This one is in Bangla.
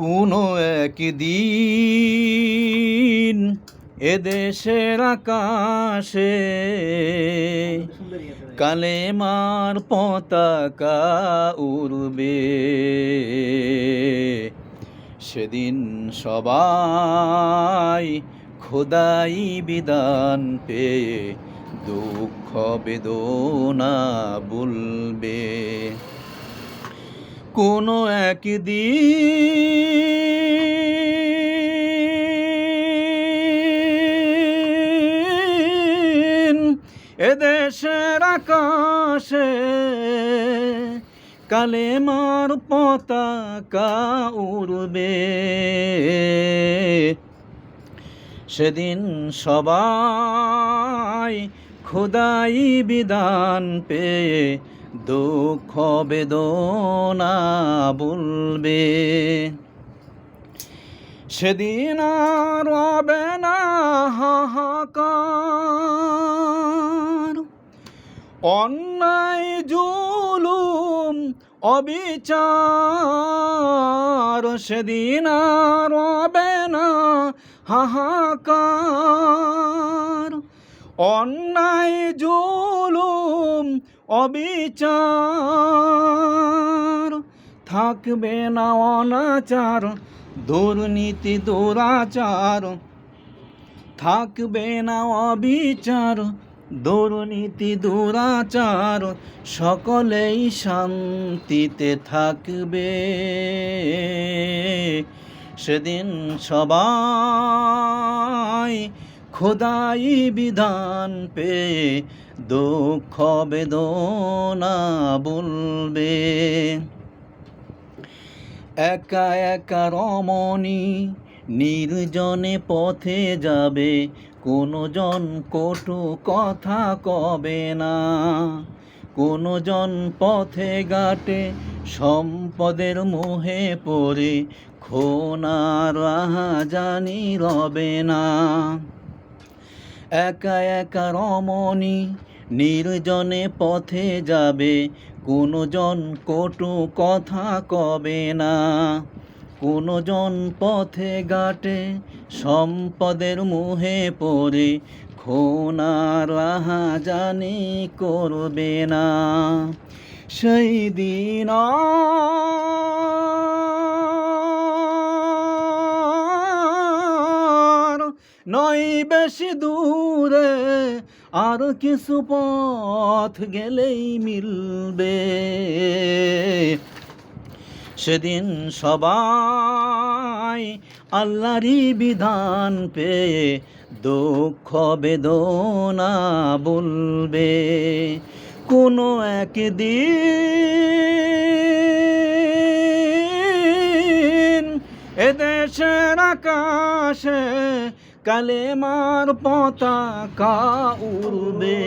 কোনো একদিন এদেশের আকাশে কালেমার পতাকা উড়বে। সেদিন সবাই খোদাই বিধান পেয়ে দুঃখ বেদনা বলবে। কোনো একদিন এদেশের আকাশে কালেমার পতাকা উড়বে। সেদিন সবাই খোদাই বিধান পেয়ে দুঃখ বেদনা বলবে সেদিন আর রবে না হাহাকার। অন্যায়, জুলুম, অবিচার, সেদিন আর রবে না হাহাকার। অন্যায় জুলুম, অবিচার। থাকবে না অনাচার, দুর্নীতি, দুরাচার। থাকবে না অবিচার, দুর্নীতি, দুরাচার। সকলেই শান্তিতে থাকবে। সেদিন সবাই খোদাই বিধান পেয়ে দুঃখ বেদনা বলবে। একা একা রমণী নির্জনে পথে যাবে কোনো জন কটু কথা কবে না। কোনো জন পথে ঘাটে সম্পদের মোহে পড়ে, খোনার জানি রবে না। একা একা রমণী নির্জনে পথে যাবে। কোনো জন কটু কথা কবে না। কোনো জন পথে ঘাটে সম্পদের মুহে পড়ে। খোনার রাহা জানি করবে না। সেই দিন নয় বেশি দূরে আর কিছু পথ গেলেই মিলবে। সেদিন সবাই আল্লাহরই বিধান পেয়ে দুঃখ বেদনা বলবে। কোনো একদিন এদেশের আকাশে কালেমার পতাকা উড়বে।